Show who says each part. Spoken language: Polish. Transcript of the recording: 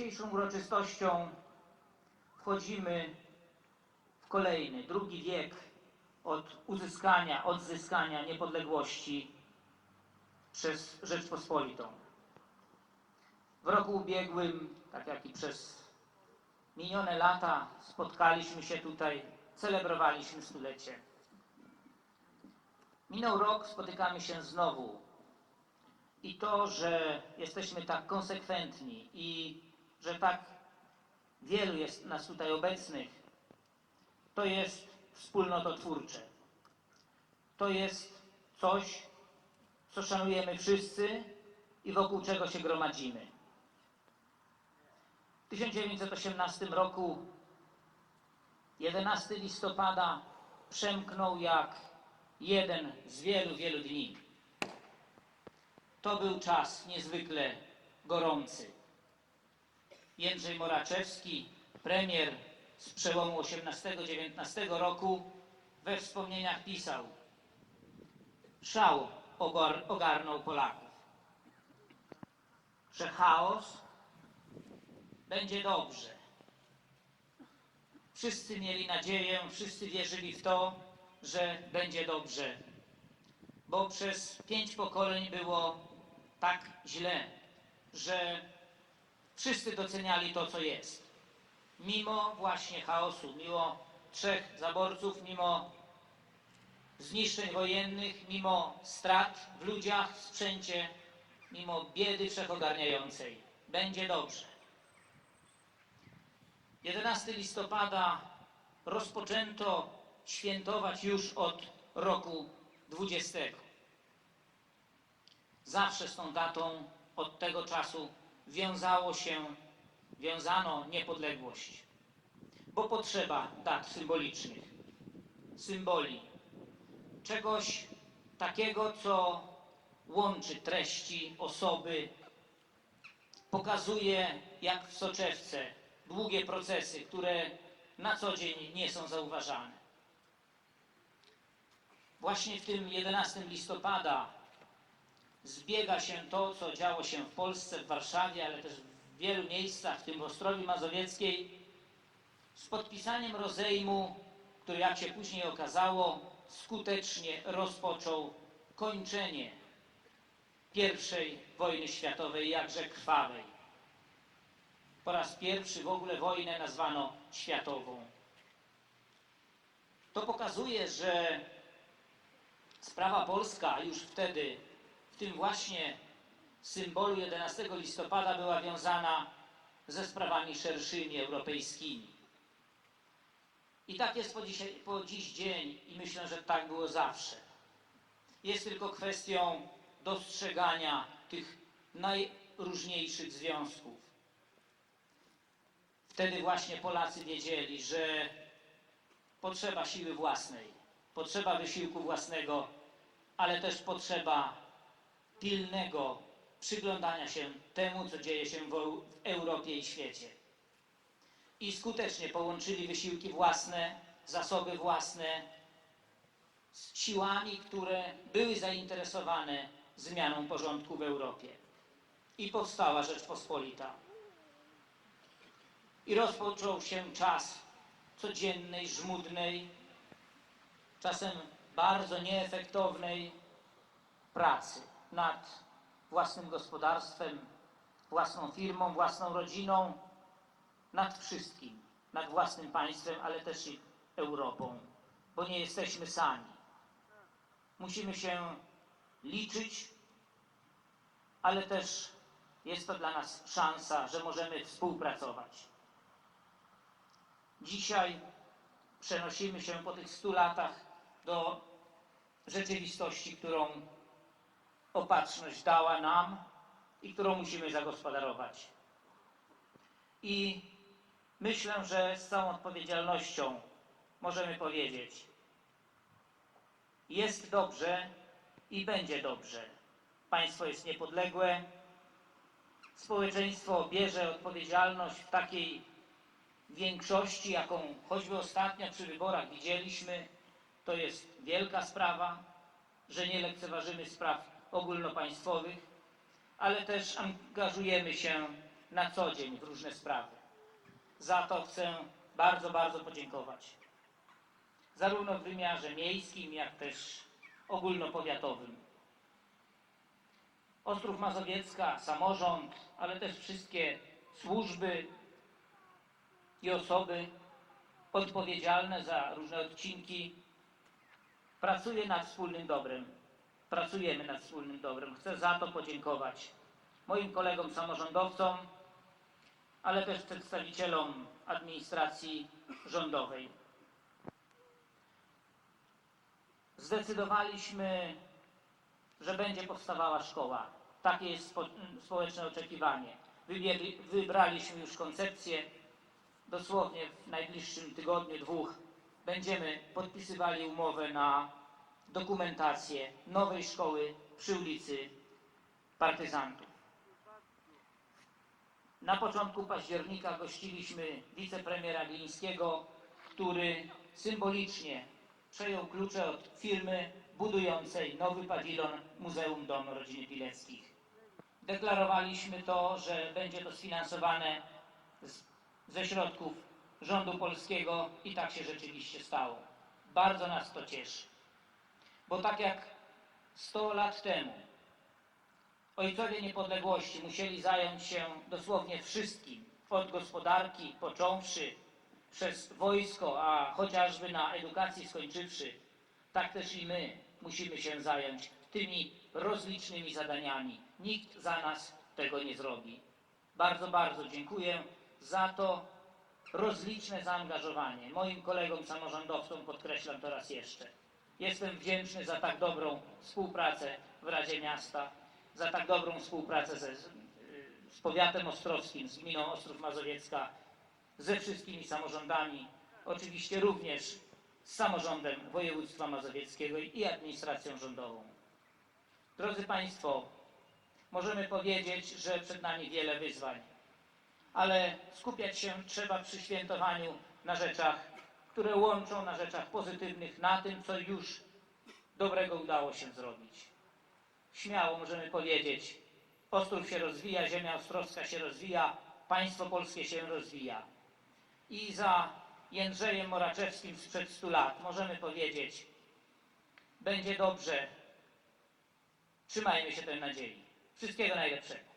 Speaker 1: dzisiejszą uroczystością wchodzimy w kolejny, drugi wiek od uzyskania, odzyskania niepodległości przez Rzeczpospolitą. W roku ubiegłym, tak jak i przez minione lata, spotkaliśmy się tutaj, celebrowaliśmy stulecie. Minął rok, spotykamy się znowu. I to, że jesteśmy tak konsekwentni i że tak wielu jest nas tutaj obecnych, to jest wspólnototwórcze. To jest coś, co szanujemy wszyscy i wokół czego się gromadzimy. W 1918 roku 11 listopada przemknął jak jeden z wielu, wielu dni. To był czas niezwykle gorący. Jędrzej Moraczewski, premier z przełomu XVIII-XIX roku, we wspomnieniach pisał: Szał ogar- ogarnął Polaków, że chaos będzie dobrze. Wszyscy mieli nadzieję, wszyscy wierzyli w to, że będzie dobrze, bo przez pięć pokoleń było tak źle, że wszyscy doceniali to, co jest. Mimo właśnie chaosu, mimo trzech zaborców, mimo zniszczeń wojennych, mimo strat w ludziach, w sprzęcie, mimo biedy wszechogarniającej. Będzie dobrze. 11 listopada rozpoczęto świętować już od roku 20. Zawsze z tą datą od tego czasu wiązało się, wiązano niepodległość. Bo potrzeba dat symbolicznych, symboli, czegoś takiego, co łączy treści, osoby, pokazuje jak w soczewce długie procesy, które na co dzień nie są zauważane. Właśnie w tym 11 listopada zbiega się to, co działo się w Polsce, w Warszawie, ale też w wielu miejscach, w tym w Ostrowi Mazowieckiej, z podpisaniem rozejmu, który jak się później okazało, skutecznie rozpoczął kończenie I wojny światowej, jakże krwawej. Po raz pierwszy w ogóle wojnę nazwano światową. To pokazuje, że sprawa polska już wtedy, tym właśnie symbolu 11 listopada, była wiązana ze sprawami szerszymi, europejskimi. I tak jest po, dzisiaj, po dziś dzień i myślę, że tak było zawsze. Jest tylko kwestią dostrzegania tych najróżniejszych związków. Wtedy właśnie Polacy wiedzieli, że potrzeba siły własnej, potrzeba wysiłku własnego, ale też potrzeba pilnego przyglądania się temu, co dzieje się w Eu- w Europie i świecie. I skutecznie połączyli wysiłki własne, zasoby własne z siłami, które były zainteresowane zmianą porządku w Europie. I powstała Rzeczpospolita. I rozpoczął się czas codziennej, żmudnej, czasem bardzo nieefektownej pracy nad własnym gospodarstwem, własną firmą, własną rodziną, nad wszystkim, nad własnym państwem, ale też i Europą, bo nie jesteśmy sami. Musimy się liczyć, ale też jest to dla nas szansa, że możemy współpracować. Dzisiaj przenosimy się po tych stu latach do rzeczywistości, którą opatrzność dała nam i którą musimy zagospodarować. I myślę, że z całą odpowiedzialnością możemy powiedzieć: jest dobrze i będzie dobrze. Państwo jest niepodległe, społeczeństwo bierze odpowiedzialność w takiej większości, jaką choćby ostatnio przy wyborach widzieliśmy. To jest wielka sprawa, że nie lekceważymy spraw ogólnopaństwowych, ale też angażujemy się na co dzień w różne sprawy. Za to chcę bardzo, bardzo podziękować. Zarówno w wymiarze miejskim, jak też ogólnopowiatowym. Ostrów Mazowiecka, samorząd, ale też wszystkie służby i osoby odpowiedzialne za różne odcinki pracuje nad wspólnym dobrem. Pracujemy nad wspólnym dobrem. Chcę za to podziękować moim kolegom samorządowcom, ale też przedstawicielom administracji rządowej. Zdecydowaliśmy, że będzie powstawała szkoła. Takie jest spo, społeczne oczekiwanie. Wybiegli, wybraliśmy już koncepcję. Dosłownie w najbliższym tygodniu, dwóch będziemy podpisywali umowę na dokumentację nowej szkoły przy ulicy Partyzantów. Na początku października gościliśmy wicepremiera Glińskiego, który symbolicznie przejął klucze od firmy budującej nowy pawilon Muzeum Domu Rodziny Pileckich. Deklarowaliśmy to, że będzie to sfinansowane z, ze środków rządu polskiego i tak się rzeczywiście stało. Bardzo nas to cieszy. Bo tak jak 100 lat temu ojcowie niepodległości musieli zająć się dosłownie wszystkim, od gospodarki począwszy przez wojsko, a chociażby na edukacji skończywszy, tak też i my musimy się zająć tymi rozlicznymi zadaniami. Nikt za nas tego nie zrobi. Bardzo, bardzo dziękuję za to rozliczne zaangażowanie. Moim kolegom samorządowcom podkreślam to raz jeszcze. Jestem wdzięczny za tak dobrą współpracę w Radzie Miasta, za tak dobrą współpracę ze, z, z powiatem ostrowskim, z gminą Ostrów Mazowiecka, ze wszystkimi samorządami, oczywiście również z samorządem województwa mazowieckiego i administracją rządową. Drodzy Państwo, możemy powiedzieć, że przed nami wiele wyzwań, ale skupiać się trzeba przy świętowaniu na rzeczach, które łączą, na rzeczach pozytywnych, na tym, co już dobrego udało się zrobić. Śmiało możemy powiedzieć, Ostrów się rozwija, ziemia ostrowska się rozwija, państwo polskie się rozwija. I za Jędrzejem Moraczewskim sprzed 100 lat możemy powiedzieć, będzie dobrze. Trzymajmy się tej nadziei. Wszystkiego najlepszego.